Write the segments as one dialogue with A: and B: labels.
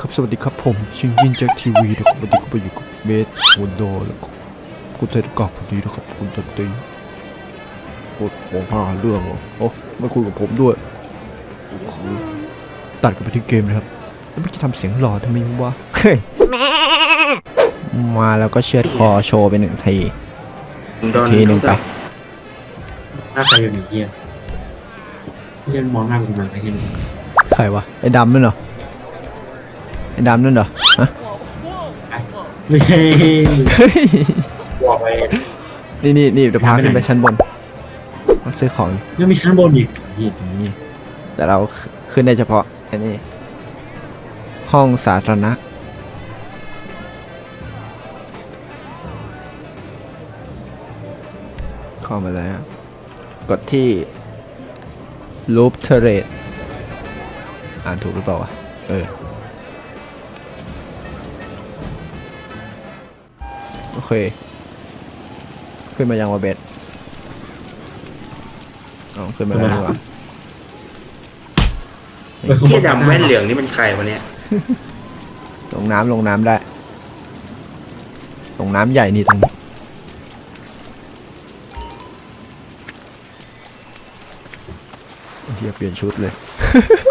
A: ครับ สวัสดีครับผม ชิงวินแจ็คทีวีนะครับวันนี้ก็ไปอยู่กับเบสวันโดแล้วก็คุณเทศกาคนนี้นะครับคุณตันตีโอ้โหหาเรื่องเหรอโอ้ไม่คุยกับผมด้วยโอ้โหตัดกันไปที่เกมเลยครับ แล้วมันจะทำเสียงหล่อทำไมวะเฮ้ยมาแล้วก็เชือดคอโชว์ไปหนึ่งที
B: โดน
A: ทีหนึ่งไป
C: หน้าใครอยู่หนึ่งเฮียเฮียมองหน้ากูมันไอ้เฮีย
A: ใครวะไอ้ดำนั่นเหรอไอ้ ดำนั่นเหรอฮะ
C: ไม่ใช่
A: เฮ้ย
C: บอกไป
A: นี่นี่นี่เดี๋ยวพาขึ้นไปชั้นบนมาซื้อของ
C: ยังมีชั้นบนอีกเฮีย
A: นี่แต่เราขึ้นได้เฉพาะอันนี้ ห้องสาธารณะ เข้ามาแล้ว กดที่ loop turret อ่านถูกหรือเปล่าวะ เออ โอเค ขึ้นมายังวะเบสอ๋อขึ้นมาแล้วนี่หว่า
B: เที่ยดำแว่นเหลืองนี่เป็นใครวะเนี่ย
A: ลงน้ำลงน้ำได้ ลงน้ำใหญ่นี่ตรงนี้เฮียเปลี่ยนชุดเลย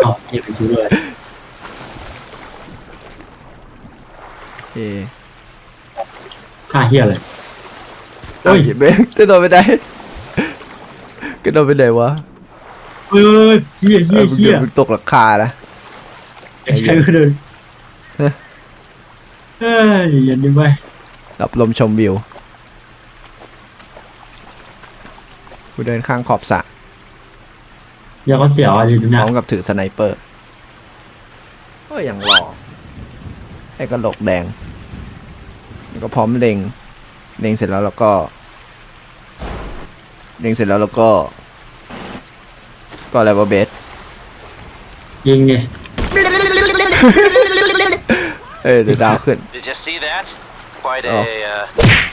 C: เอาเฮียไปซื้อเลย
A: เอ๊ะ
C: ค่าเฮียเลย
A: เฮ้ยเบงจะโดนไปไหนก็โดนไปไหนวะ
C: เฮ้ยเฮียเฮี
A: เอยอมึง
C: เฮี
A: เดี๋
C: ย
A: ยวมึงตกราคานะ
C: ไอ้ชายก็เดิน
A: ฮะ
C: เฮ้ยยันดีไป
A: รับลมชมวิวกูเดินข้างขอบสระ
C: ยังก็เสียวอะไรอยู่
A: พ
C: เนี่ย
A: ร้อมกับถือสไนเปอร์ก็ยังหล่อไอ้กระโหลกแดง แล้วก็พร้อมเล็งเล็งเสร็จแล้วแล้วก็เล็งเสร็จแล้วแล้วก็ ก็อะไรวะเบส
C: ยิงไง
A: เออเดี๋ยวดาวขึ้น
D: Did you see that? Quite
A: Oh.
D: a. Uh,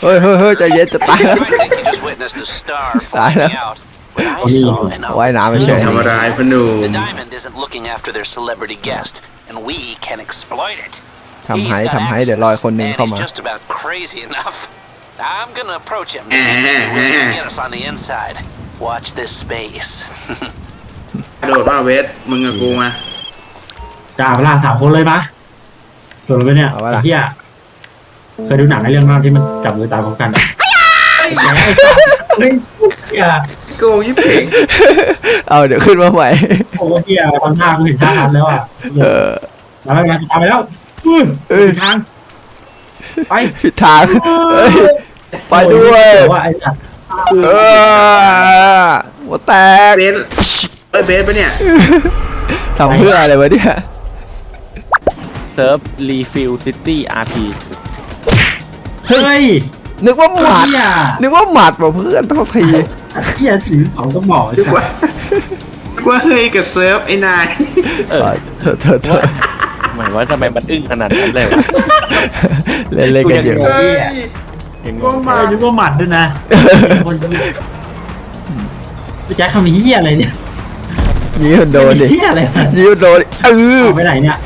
A: เฮ้ยเฮ้ยเฮ้ยใจเย็นจะตายแล้ว
D: I think you just witnessed a star
A: Tái
D: falling
A: lắm.
D: out. But I saw an
A: ว่ายน้ำไม่ใช่
B: ทำอะไรพนุม
D: The diamond isn't looking after their celebrity guest, and we can exploit it.
A: ทำให้
D: He's got
A: ทำให้เดี๋ยวรอยคนหนึ่ง
D: access,
A: เข้า
D: and
A: มา
D: he's just about crazy enough. I'm gonna approach him.
B: Eh, eh,
D: We'll
B: eh.
D: get us on the inside. Watch this space.
B: กระโดดว่าเวทมึงกับกูมา
C: จ่าเวลาสามคนเลยปะส่วนไปเนี่ย
A: เอาวะล่ะ
C: ไอ้เฮียเคยดูหนังในเรื่องนั้นที่มันจับมือตายพร้อมกันอะไอ้แจ๊คไอ้สัสเฮ้ยเฮีย
B: โกงยิ่งเพ่ง
A: เอาเดี๋ยวขึ้นมาใหม่
C: โอ้เฮียทำท่ากูเห็นท่าทันแล้วอะ
A: เออ
C: มาแล้วไงตามไปแล้วอื้อ
A: เอ้ย
C: ผิดทาง ไป
A: ผิดทางเฮ้ยไปด้วย
C: โอ้ว่าไอ้สัตว์
A: เออหัวแตก
B: เบสเอ้ยเบสปะเนี่ย
A: ทำเพื่ออะไรวะเนี่ย
E: เซิร์ฟรีฟิลซิตี้อาร์พี
C: เฮ้ย
A: นึกว่าหมัด
C: เฮีย
A: นึกว่าหมัดว่ะเพื่อนเท่าที
C: เฮียถือสองกระบอกไอ้
B: นึก
C: สั
B: ว่า
C: ตว์
B: นึกว่าเฮ้ยกับเซิร์ฟไอ้นาย
E: เออ
A: เธอเธอเธอ
E: หมายว่าทำไมมันอึ้งขนาดนั้นเลยวะ
A: เล่นเล่นกันอยู่
B: เฮ้ย
E: เห็น
B: ก็มา
C: เฮ้ยนึกว่าหมัดด้วยนะคนไปแจ็คคำนี้เฮียอะไรเนี่ย
A: ยี่มันโดนดิ
C: เฮียอะไรวะ
A: ยี่มันโดนดิเออ
C: เอาไปไหนเนี่ย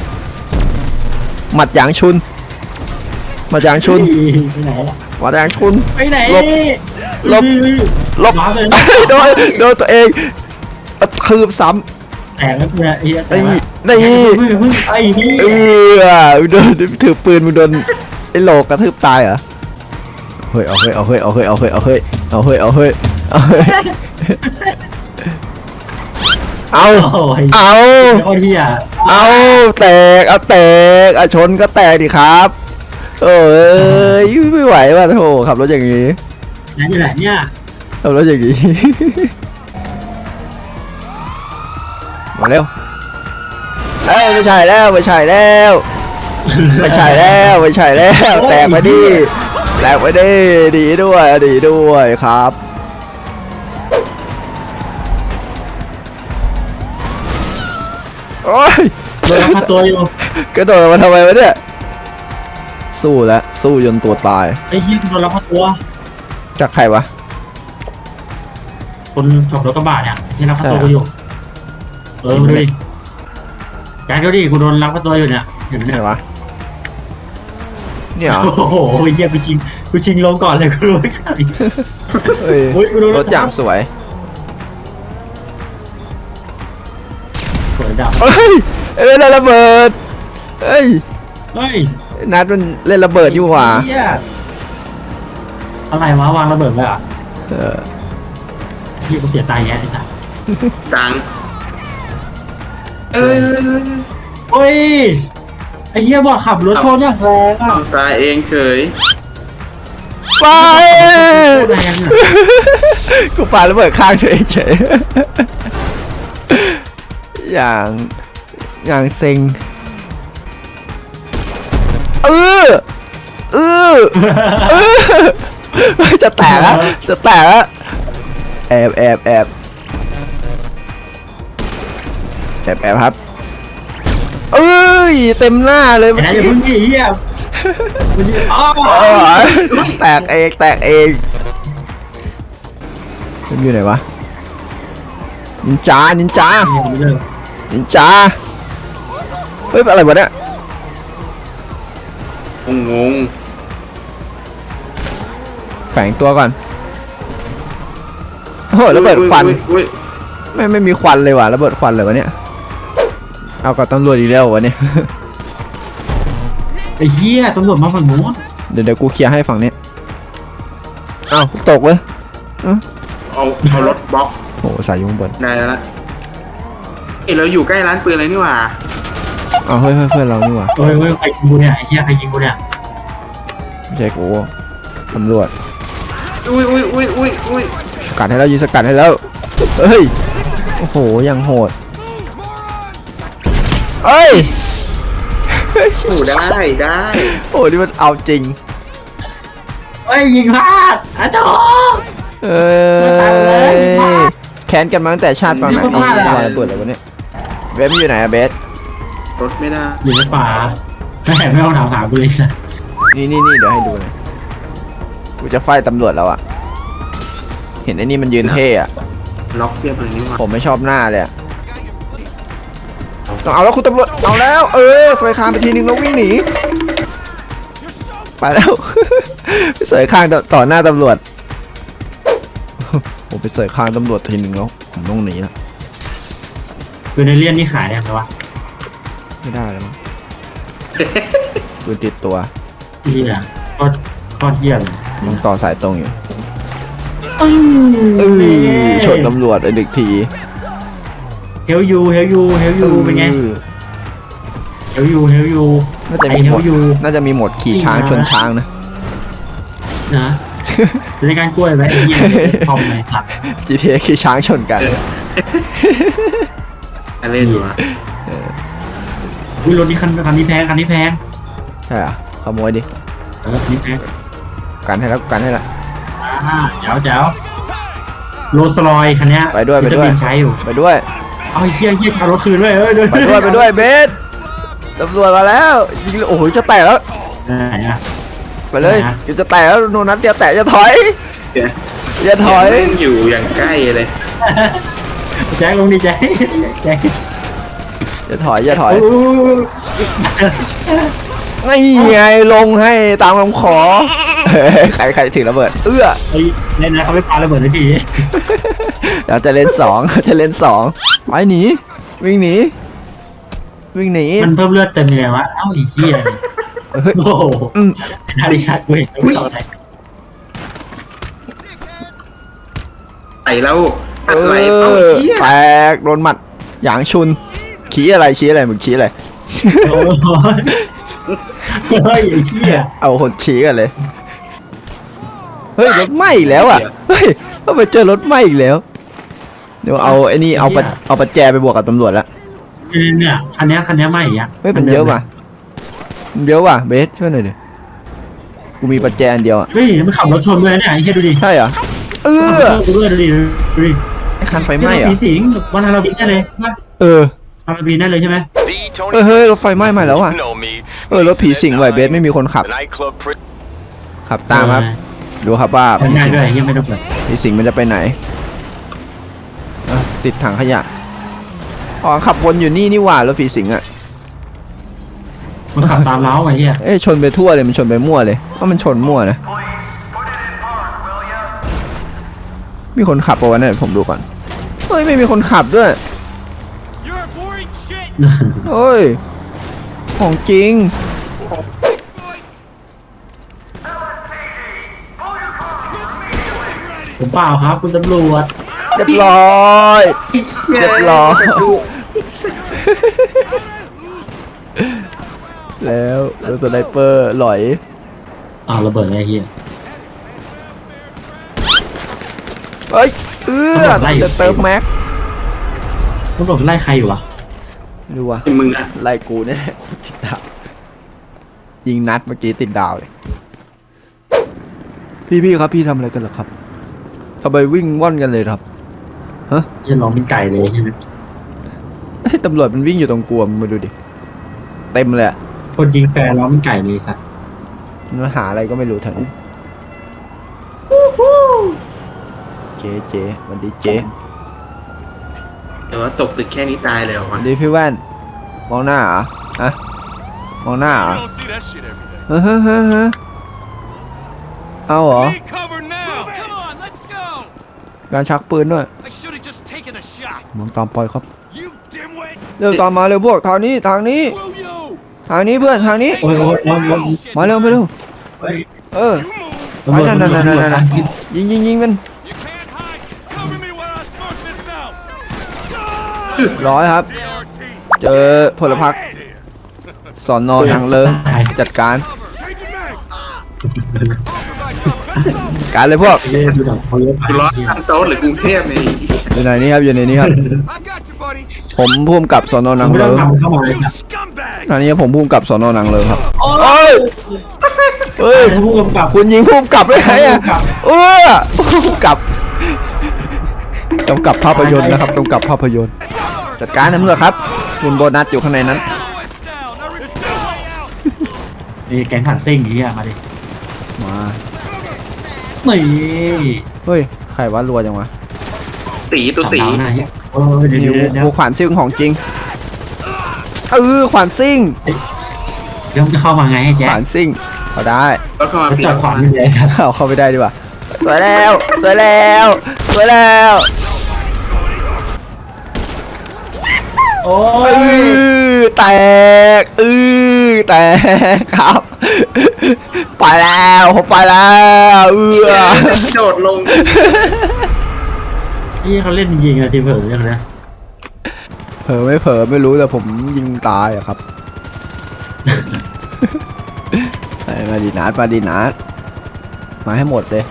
A: หมัดหยางชุนหมัดหยางชุน
C: เฮ้ยไปไหนล่ะ
A: หมัดหยางชุน
C: ไปไหน
A: หลบหลบ
C: เฮ้ย
A: ลบ
C: วาร์ปเลย
A: โดนโดนตัวเองกระทืบซ้
C: แตกแล้วเนี่ยไอ้เหี้ยำแต
A: ไอ้
C: กแล้ว
A: นี่
C: เพิ่งเพิ่งไอ้นี่
A: เออโดนถือปืนมึงโดนไอ้โหลกกระทืบตายเหรอเฮ้ยเอาเฮ้ยเอาเฮ้ยเอาเฮ้ยเอาเฮ้ยเอาเฮ้ยเอาเฮ้ยเอาเฮ้ยเอาเฮ้ยเอา
C: โอ้ย
A: เอา
C: โคตรเฮีย
A: เอาแตกเอาแตกเอาชนก็แตกดิครับ โอ้ยไม่ไหวว่ะโธ่ขับรถอย่างนี้
C: ไหนอยู่ไหนเนี่ย
A: ขับรถอย่างนี้ มาเร็วเอ้ยไม่ใช่แล้วไม่ใช่แล้วไม่ใช่แล้วไม่ใช่แล้วแตกไปดิแตกไปดิดีด้วยดีด้วยครับโอ้ย
C: โดนลักพาตัวอยู่
A: กระโดดมาทำไมวะเนี่ยสู้แล้วสู้จนตัวตาย
C: ไอ้เฮียโดนลักพาตัว
A: จากใครวะ
C: คนขับรถกระบะเนี่ยที่ลักพาตัวกูอยู่ เออมาดูดิแจ็คดูดิกูโดนลักพาตัวอยู่เนี่ยเห็นไหม
A: ไหน
C: เนี่ยวะ
A: เนี่ยเหรอ
C: โอ้โหเฮียกูชิงกูชิงลงก่อนเลยกูรู้ไม่ได้
A: เฮ้ย
C: โอ้ยกูรู้
A: รถอย่างสวย
C: สวยดับ
A: เฮ้ยเอ้ยเล่นระเบิดเฮ้ย
C: เฮ้ย
A: นัดมันเล่นระเบิดอยู่หว่า
C: เหี้ยอะไรวะวางระเบิดเลยอะ
A: เออ
C: พี่กูเสียตายแย่ไอ้สัส
B: ตังเอ้ย เอ้ยเอ้ย
C: เฮ้ยไอ้เหี้ยบอกขับรถชนอย่างแรงอะ
B: เอาตายเองเฉย
A: ไป
C: โคตรแรงอะ
A: กูปาระเบิดข้างตัวเองเฉยอย่างอย่างเซ็งเออเออเออจะแตกแล้วจะแตกแล้วแอบแอบแอบ แอบแอบครับเอ้ยเต็มหน้าเลย
C: ไอ้
A: เมื่อ
C: นั่นอย่า
A: กี้
C: เพิ่งดิเหี้ยมันดิอ้าว
A: โอ้ยแตกเองแตกเองมันอยู่ไหนวะนินจานินจานินจาเฮ้ยอะไรวะเนี่ย
B: งงง
A: แฝงตัวก่อนโอ้โหระเบิดควัน
B: อุ๊ยอุ๊ย
A: ไม่ไม่มีควันเลยว่ะระเบิดควันเลยวะเนี่ย เอากับตำรวจอีกแล้ววะเนี่ย
C: ไอ้เหี้ยตำรวจมาฝั่งโน้น
A: เดี๋ยวเดี๋ยวกูเคลียร์ให้ฝั่งนี้อ้าวตกเลย
B: เอาเอารถบล็อก
A: โอ้โหสายอยุงบน
B: ได้แล้วละเอ้ยเราอยู่ใกล้ร้านปืนเลยนี่หว่า
A: อ้าวเฮ้ยเฮ้ยเพื่อนเรานี่หว่า
C: เฮ้ยเฮ้ยใครยิงกูเนี่ยไอ้เหี้ยใครยิงกูเนี่ย
A: ไม่ใช่กูตำรวจ
B: อุ้ยอุ้ยอุ้ยอุ้ยอุ้ย
A: สกัดให้แล้วยิงสกัดให้แล้วเฮ้ยโอ้โหยังโหด เอ้ย
B: โอ้ได้ได้
A: โอ้นี่มันเอาจริง
C: เฮ้ยยิงพลาดอาจารย์
A: เอ้
C: ตายแล้ว
A: ย
C: ยิงพลาด
A: แค้นกันมาตั้งแต่ชาติปางไหน
C: ยิงพลาดอะ
A: วางระเบิดอะไรวะเนี่ยเบสมันอยู่ไหนอะเบส
B: รถไม่ได้
C: อยู่ในป่าไม่ไม่ต้องถามหากูเลยนะ
A: นี่นี่นี่เดี๋ยวให้ดูหนะกูจะไฟตำรวจแล้วอะเห็นไอ้นี่มันยืนเท่อะ
B: ล็อกเรียบเลยนี่หว่า
A: ผมไม่ชอบหน้าเลยอะ ต้องเอาแล้วคุณตำรวจเอาแล้ว เออสายคางไปทีนึงแล้ววิ่งหนีไปแล้วไปเสยคางต่อต่อหน้าตำรวจผมไปเสยคางตำรวจทีนึงแล้วผมต้องหนีละ
C: คือในเลี่ยนนี่ขายยังไงวะ
A: ไม่ได้แล้วมั้งปืนติดตัว
C: เหี้ยก็ก็เหี้ยเลย
A: ยังต่อสายตรงอยู่
C: เอ
A: เออชนตำรวจไปดึกที
C: เฮลยูเฮลยูเฮลยูเป็นไง
A: ออ
C: เฮลยูเฮลยู
A: น่าจะ
C: ไอ
A: มี
C: เฮ
A: หม
C: ล
A: ด
C: ยู
A: น่าจะมีหมดขี่ช้างชนช้างนะ
C: นะเป็นการกล้วยไว้ไอ้เหี้ยทอมเลยครับ
A: GTA ขี่ช้างชนกัน
B: เล่นอยู่อะ
C: อุ้ยรถนี้คันคันนี้แพงคันนี้แพง
A: ใช่เหรอขโมยดิ
C: เออคันนี้แพง
A: กันให้แล้วกันให้ละ
C: อ่าเจ๋วเจ๋วโรลสลอยคันเนี้ย
A: ไปด้วยไปด้วย
C: จะบินใช้อยู่
A: ไปด้วย
C: เอาไอ้เหี้ยเหี้ยเอารถคืนด้วยเอ้ย
A: ไปด้วยไปด้วยเบสตำรวจมาแล้วยิงเลยโอ้โหจะแตกแล้ว
C: ไหนอะ
A: ไปเลย
C: ไหนอะ
A: จะแตกแล้วโนนัทจะแตกจะถอย
B: เดี๋ยว
A: อย่าถอย
B: งอยู่อย่างใกล้เลย
C: แจ็คลงดิแจ็คแจ็ค
A: อย่าถอยอย่าถอย
C: โอ้ย
A: นี่ไงลงให้ตามคำขอเฮ้ย ใครใครถือระเบิด เอื้อ
C: ไอ้เล่นนะเขาไม่ปาระเบิดเลยที
A: เราจะเล่นสองจะเล่นสองไปหนีวิ่งหนีวิ่งหนี
C: มันเพิ่มเลือดเต็มเลยวะเอ้าไอ้เหี้ย
A: เฮ้ย
C: โอ้โห
A: อืม
C: นาฬิกาเว้ยไม่เอาอะไร
B: ไอ้แล้ว
A: เอ
B: อะไรเอา
A: อ
B: เหี้ย
A: แตกโดนหมัดหยางชุนชี้อะไรชี้อะไรมึงชี้อะไร
C: โอ้โหเฮ้ยไอ้เหี้ย
A: เอาคนชี้กันเลย เฮ้ยรถไหม้อีกแล้วอะเฮ้ยทำไมเจอรถไหม้อีกแล้ว เดี๋ยวเอาไอ้นี่เอาปะเอาปัจแจไปบวกกับตำรวจละ
C: เนี่ยคันเนี้ยคันเนี้ยไม่อีกอะ
A: เฮ้ยมันเยอะว่ะมันเยอะว่ะเบสช่วยหน่อยดิกูมีปัจแจอันเดียวอะ
C: เฮ้ยมันขับรถชนเลยเนี่ยไอ้เหี้ยดูดิ
A: ใช่เหรอเอ
C: ขับ
A: อ
C: รถชนด้วยดูดิดูดิ
A: ไอ้คันไฟไหม้เหร
C: ผี
A: อะ
C: สิงวันฮาโลวีนได้เลยว่า
A: เออ
C: ฮาโลวีนได้เลยใช่ไหม
D: B, Tony.
A: เออเฮ้ยรถไฟไหม้ใหม่แล้วอะ
D: You know me.
A: เออรถผีสิงไว้เบสไม่มีคนขับ
D: The nightclub pri-
A: ขับตามครับ ดูครับว่า
C: เออ
A: ผี
C: ได้
A: สิง
C: ด้วยยังไม่ต้องเปิด
A: ผีสิงมันจะไปไหนอะติดถังขยะอ๋อขับวนอยู่นี่นี่หว่า รถผีสิงอะ
C: มันขับตามเล้าไอ้เหี้ย
A: เอ้ยชนไปทั่วเลยมันชนไปมั่วเลยว่ามันชนมั่วนะ มีคนขับปะวะเนี่ยผมดูก่อนเฮ้ยไม่มีคนขับด้วย
F: You're boring shit!
A: เฮ้ย ของจริง
C: ผมเปล่าครับคุณตำรวจ
A: เรียบร้อย เรียบร้อย แล้วแล้วสไนเปอร์หลอย
C: อ้าวระเบิดไอ้เหี้ย
A: เฮ้ย เอื้อ
C: ตำรวจไล่อยู่
A: จะเติมแม็ก
C: ตำรวจไล่ใครอยู่วะ
A: ไม่รู้วะ
B: ไอ้มึงอะ
A: ไล่กูเนี่ยแหละกูติดดาว ยิงนัดเมื่อกี้ติดดาวเลย พี่พี่ครับพี่ทำอะไรกันเหรอครับ ทำไมวิ่งว่อนกันเลยครับ
C: เหี้ยันร้องเป็นไก่เลยใช่ไหม
A: เฮ้ยตำรวจมันวิ่งอยู่ตรงกลัวมึงมาดูดิ เต็มเลยอะ
C: คนยิงแฟนร้องเป็นไก่เลยสัตว์
A: มันหาอะไรก็ไม่รู้แถวนี้เจ๊เจ๊สวันดีเจ๊
B: เดี๋ยวว่าตกตึกแค่นี้ตายเลยเหรอ
A: ส
B: วะ
A: วันดีพี่แว่นมองหน้าเหรอฮะมองหน้าเหรอ
F: You don't see that shit every day.
A: เฮ้ยเฮ้ยเฮ้ยเฮ้ยเอาเหรอ
F: Need
A: การชักปืนด้วย
F: I should have just taken a shot.
A: มองตามปล่อยครับ
F: You dimwit!
A: เร็วตามมาเร็วพวกทางนี้ทางนี้
F: Screw you!
A: ทางนี้เพื่อนทางนี้
C: โอ้ยโอ้ยโอ้ยโอ้ย
A: มาเร็วมาเร็ว
C: เฮ้ย
A: เออ
F: You move!
C: ตำรวจ
A: นั่นนั่นนั่นนั่น
C: ตำรวจ
A: นั่นยิงยิงยิงมัน
F: You can't hide! Cover me while I sort this out!
A: ร้อยครับ
F: ART!
A: เจอพลพรรคสอนนทางเลิงจัดการ การเลยพวก
C: เล่นดูหนังเขาเยอะไป
B: กูร้อนทันโต๊ะหรือกรุงเทพเนี่ย
A: อยู่ไหนนี่ครับอยู่ในนี้ครับ
F: I got you, buddy!
A: ผมพุ่มกับสอนนาง
C: ไม่ต้
A: เลิ
C: อง
A: ง
C: ทำเข้ามาเลย
F: You
C: ครับ
F: scumbag!
A: ตอนนี้ผมพุ่มกับสอนนางเลิงครับเอ้ยเฮ้ย
C: ผู้กำกับ
A: คุณยิงพุ่มกับได้ไงอะเออพุ่มกับกำกับภาพยนตร์นะครับกำกับภาพยนตร์ จัดการนะตำรวจครับคุณโบนัสอยู่ข้างในนั้น
F: Now it's down! Now it's no way out!
C: นี่แก๊งผันซิ่งอย่างเงี้ยมาดิ
A: มา
C: นี่
A: เฮ้ยใครว่ารัวจังวะ
B: ตีตัว
C: สาม
B: ตี
C: ดาวหน้าเหี้ยโอ้ยเดี๋ยว
A: นิ
C: เดี๋ยววเดี๋ยว
A: โอ้ขวานซิ่งของจริงเออขวานซิ่ง
C: เดี๋ยวมันจะเข้ามาไงให้
A: ข
C: แจ๊
A: วานซิ่งเอาได้
B: แล้วก็มา
C: จะ
B: ปิด
C: จอดขวางมันเลยครับ
A: เอาเข้าไปได้ดีกว่าสวยแล้ว สวยแล้ว สวยแล้ว
C: โอ้
A: เอย อแตกเออแตกครับ ไปแล้วผมไปแล้วเออ
B: โดดลง
C: นี่เขาเล่นจริงๆนะทีมเผลอเนี่ยนะ
A: เผลอไม่เผลอไม่รู้แต่ผมยิงตายอะครับไปมาดีนัดมาดีนัดมาให้หมดเลย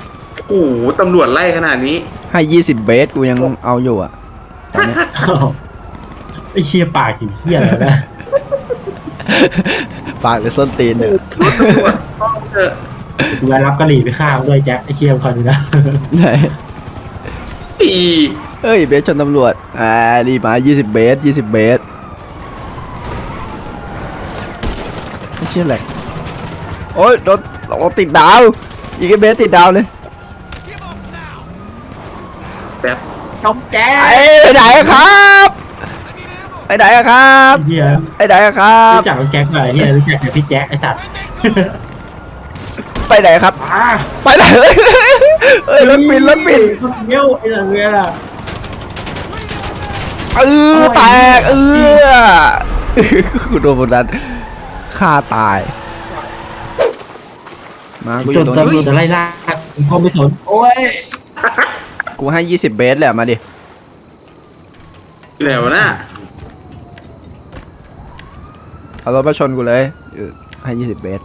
B: โอ้โหตำรวจไล่ขนาดนี้
A: ให้20เบสกูยังเอาอยู่อะตอนนี้
C: อ้าวไอ้เชียปากถึงเชียแล้วนะ
A: ปากหรือส้นตีนเนี่ย
B: รถตำรวจต้องเถอะ
C: กูไปรับกะหรี่ไปข้าวด้วยแจ็คไอ้เชียคอยดูนะ
A: ไหน
B: ตี
A: เอ้ย เบสชนตำรวจ อ่าดีมา 20 เบส 20 เบสไม่เชื่อแหละโอ้ยโดนเราติดดาวยิงไอ้เบสติดดาวเลย
B: แบบ
C: น้องแจ๊ค
A: ไอ้ไปไหนอะครับไปไหนอะครับ
C: เฮีย
A: ไปไหนอะครับ
C: รู้จักน้องแจ็คไหมเฮียรู้จักแต่พี่แจ็คไอ้สัตว์
A: ไปไหนครับ
C: อ่า
A: ไปไหนเฮ้ยเฮ้ยรถปิดรถปิด
C: รถเบี้ยวไอ้สัตว์เบี้ยล่ะ
A: เออแตกเออคุณโดนบนนั้นฆ่าตาย มากูอ
C: จ
A: ยู่
C: น
A: ตรง
C: ตำรวจ
A: นี้
C: จะไล่ล่าผมก็ไม่สนโอ้ย
A: กูให้20เบสแหละมาดิ
B: แล้วนะ
A: เอารถมาชนกูเลยเออให้20เบส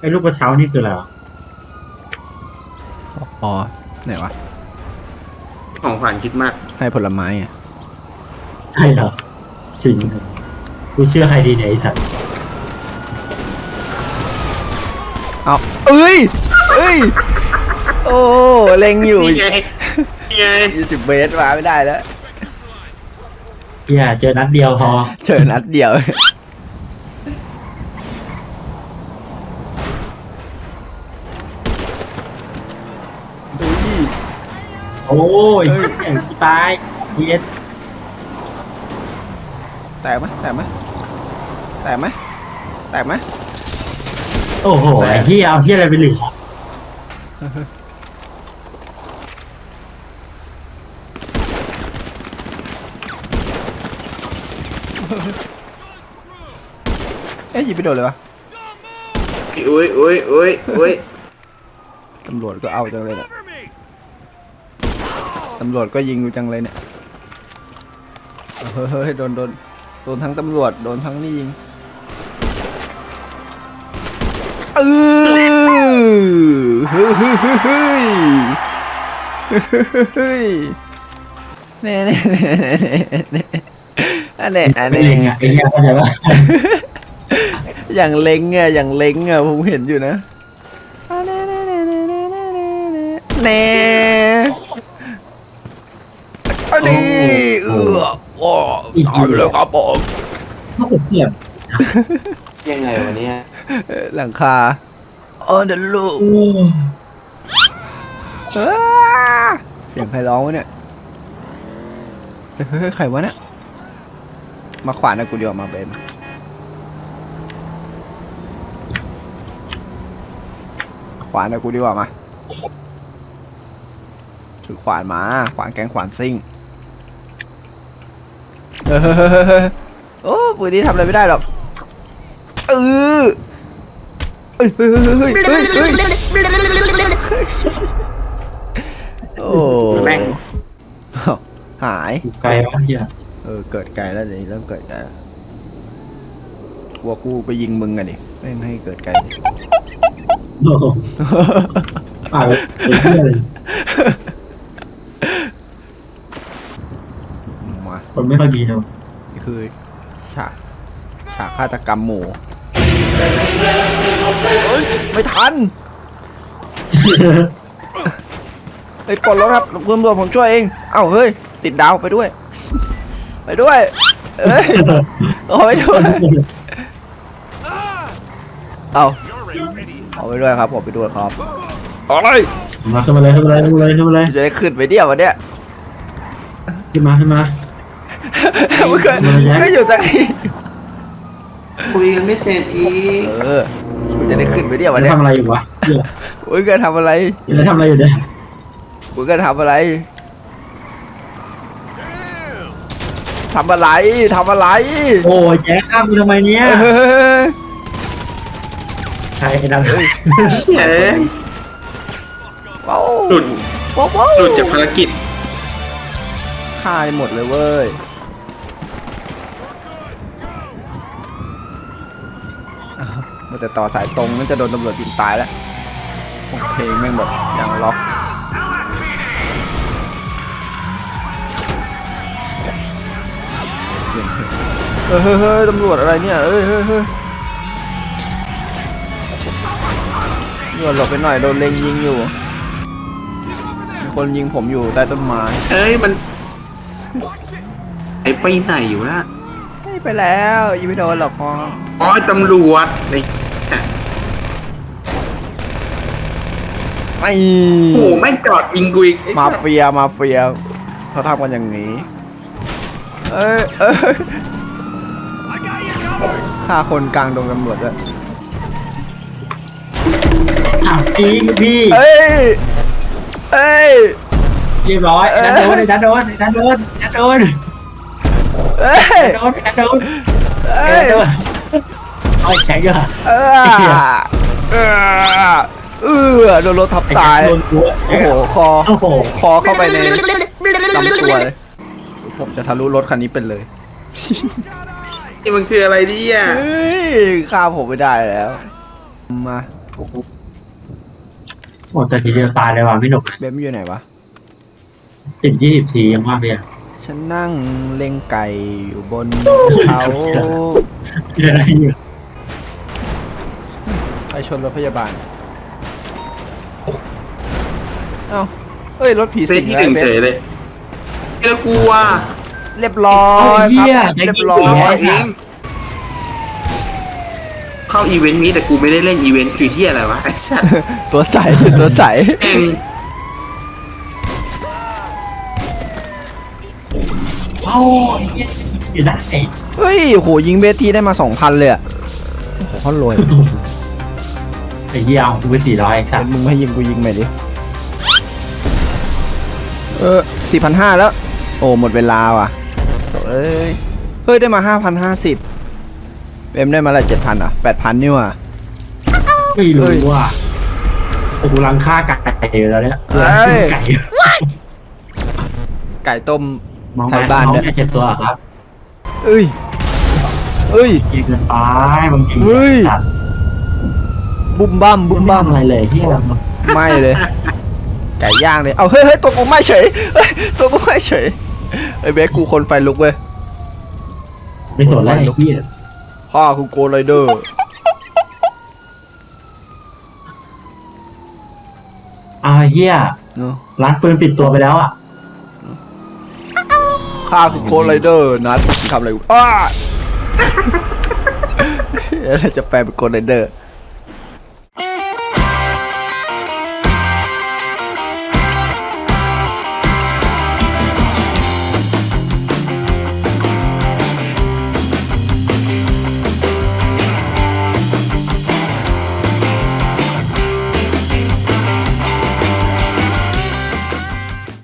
C: ไอ้ลูกกระเช้านี่คืออะไรวะ
A: อ๋อไหนวะ
B: ของขวัญคิดมาก
A: ให้ผลไม้อะ
C: ใช่เหรอจริงกูเชื่อใครดีเนี่ยไอ้สัตว์
A: เอาเอ้ยเอ้ย โอ้เล็งอยู่
B: นี่ไงนี่ไง
A: 20เบสมาไม่ได้แล้ว
C: เฮียเจอนัดเดียวพอ
A: เชิญนัดเดียว
C: โอ้ยเหี้ยตายเฮีย
A: แตกไหมแตกไหมแตกไหมแตกไหม
C: โอ้โหไอ้เหี้ยเอาเหี้ยอะไรไปเหลือ
A: เอ๊ะยิงไปโดนเลยวะ
B: อุ้ยอุ้ยอุ้ยอุ้ย
A: ตำรวจก็เอาจังเลยเนี่ย
F: Cover me!
A: ตำรวจก็ยิงกูจังเลยเนี่ย เฮ้ยโดนโดนโดนทั้งตำรวจ โดนทั้งนี่ยิงเออเฮ้ยเฮ้ยเฮ้ยเฮ้ยเฮ้ยเน่เน่เน่เน่อันเน่อัน
C: ไม่
A: เน่
C: เล็งอะไอ้เหี้ยเข้าใจปะ
A: อย่างเล็งอะอย่างเล็งอะผมเห็นอยู่นะเน่อันนี้เออโอ้ตายไปแล้วครับผม
C: ไม่เกี่ยว
B: ยังไงวันนี้
A: เอ่อหลังคาโอ้เดลูกอ้าเสียงใครร้องวะเนี่ยเฮ้ยเฮ้ยเฮ้ยใครวะเนี่ย มาขวานนะกูเดียวามาเบนขวานนะกูดีกว่ามาถือขวานมา ขวานแกงขวานซิ่งเฮ้ยเฮ้ยเฮ้ยเฮ้ย โอ้ปืนนี้ทำอะไรไม่ได้หรอกเออเฮ้ยเฮ้ยเฮ้ยเฮ้ยเฮ้ยเฮ้ยโอ้
B: แม่ง
A: หาย
C: อยู่ไกลวะเหี้ย
A: เออเกิดไกลแล้วเดี๋ยวนี้เริ่มเกิดไกลแล้วกลัวกูไปยิงมึงอะดิไม่งให้เกิดไกลดิ
C: โอ้โหอ่าไอ้เหี้ยเลย
A: มา
C: คนไม่ค่อยดีเนาะ
A: นี่คือฉากฉากฆาตกรรมหมู่เฮ้ยไม่ทันเฮ้ยปลดรถครับคุณตำรวจผมช่วยเอง เอ้าเฮ้ย ติดดาวไปด้วย ไปด้วยเอ้ยเอาไปด้วยเอา
F: You're a idiot.
A: เอาไปด้วยครับผมไปด้วยครับอะไร
C: มาขึ้นมาเลยขึ้นมาเลยขึ้นมาเลยขึ้นมาเลย
A: จะได้ขึ้นไปเดี่ยววันเนี้ย
C: ขึ้นมาขึ้นมา
A: มันก็ก็อยู่ตรงนี้
B: คุยกันไม่เสร็จอีก
A: เออกูจะได้ขึ้นไปเดี่ยววัน
C: แล้
A: เนี้
C: วยทำอะไรอยู่วะเหี้ย
A: อุ้ยก็ทำอะไร
C: แล้วทำอะไรอยู่เนี่ย
A: กูก็ทำอะไรทำอะไรทำอะไร
C: โอ้ยแจ๊คข้ามกูทำไมเนี่ย
A: เฮ้ย
C: ใครไอ้นั่น
B: เฮ้ย
A: ว้าว
B: หลุด
A: ว้าวว้าว
B: หลุดจากภารกิจ
A: ฆ่าได้หมดเลยเว้ย มันจะต่อสายตรงมันจะโดนตำรวจยิงตายแล้วโอ้เพลงแม่งแบบอย่างล็อกเฮ้ยเฮ้ยเฮ้ยตำรวจอะไรเนี่ยเอ้ยเฮ้ยเฮ้ยตำรวจหลบไปหน่อยโดนเล็งยิงอยู่มีคนยิงผมอยู่ใต้ต้นไม้
B: เอ้ยมันไอ้ไปไหนอยู่นะ
A: เฮ้ยไปแล้วยิงไม่โดนหรอกพอ
B: อ๋อตำรวจไอ้
A: ไม่
B: โอ้โหไม่งจอดยิงกูอีก
A: มาเฟียมาเฟียเขาทำกันอย่างนี้เอ้ยเอ้ย
F: I got you covered.
A: ฆ่าคนกลางดงตำรวจด้วย
C: ถามจริงพี่
A: เอ้ยเอ้ย
C: เรียบร้อยไอ้นั่นโดนไอ้นั่นโดนไอ้นั่นโดนไอ้นั่นโดน
A: เอ้ย
C: โดนไอ้นั่นโดน
A: เอ้
C: ไอ้นั่
A: ย
C: นโดนเอาแข็งเหรอ
A: เออเออ เออโดนรถทับ
C: ไอ้
A: ตาย
C: แข็งโดนกู
A: โอ้โหคอ
C: โอ้โห
A: คอเข้าไปในลำตัวเลยผมจะทะลุรถคันนี้เป็นเลย
B: นี่มันคืออะไรเนี่ย
A: เฮ้ยฆ่าผมไม่ได้แล้ว มา
C: หมดแต่ทีเดียวตายเลยว่ะพี่หนุ่ม
A: เบมอยู่ไหนวะ
C: สิบยี่สิบทียังว่าเพีย
A: ฉันนั่งเล็งไก่อยู่บนเขา
C: เรื่องอะไรอยู่
A: ไปชนรถพยาบาล เอ้าเฮ้ยรถผี
B: เป็น
A: สิง
B: ที่
A: แล้ว
B: หนึ่ง
A: เบ
B: เฉ
A: ม
B: ยเลยแล้วกูว่า
A: เรียบร้อยครับเรียบร้อ
B: เอยงเข้าอีเวนต์นี้แต่กูไม่ได้เล่นอีเวนต์คือที่อะไรวะไอ้สัตว์
A: ตัวใสตัวใส
B: เอง
C: เอ้าไอ้เหี้ยอยู่ได้
A: เฮ้ยโหยิงเบสทีได้มาสองพันเลยอะโอ้โหเขารวย
C: ไอ้เหี้ยเอากูไปสี่ร้อยสั
A: เป็
C: ต
A: น
C: ว์
A: มึงให้ยิงกูยิงใหม่ดิ เออสี่พันห้าแล้ว โอ้ หมดเวลาว่ะเอ้ย เฮ้ย ได้มาห้าพันห้าสิบเอ็มได้มาละเจ็ดพันอะแปดพันนี่ว่ะ
C: ไม่รู้
A: เฮ้ย
C: ว่าโอ้โหรังค่าไก่อยู่แล้วเนี่ย
A: เฮ้ย
C: ไก่
A: ไก่ต้ม
C: มอง
A: ไท
C: ไป
A: ยบ้าน
C: น้อง
A: เนี่ย
C: แค่เจ็ดตัวเหรอครับ
A: เอ้ยเอ้ย
C: ยิงเกินไปบางที
A: เฮ้ย
C: สัตว์
A: บุ้มบ้ามบุ้ม
C: ไม่
A: บ้าม
C: ทำอะไรเลยที่
A: ไม่เลย ไก่ย่างเลยเอาเฮ้ยเฮ้ยตัวกูไม่เฉยเฮ้ยตัวกูไม่เฉยไอ้ยเบสกูคนไฟลุกเว้ย
C: ไม่สนแล้วไอ้ที่
A: พ่อคือโกไรเดอร์
C: อ้าวไอ้เฮีย
A: เนอะ
C: ร้านปืนปิดตัวไปแล้วอะ
A: ข้าคือโคไรเดอร์นัดมึงทำอะไรกูอ้าเดี๋ยวจะแปลเป็นโคไรเดอร์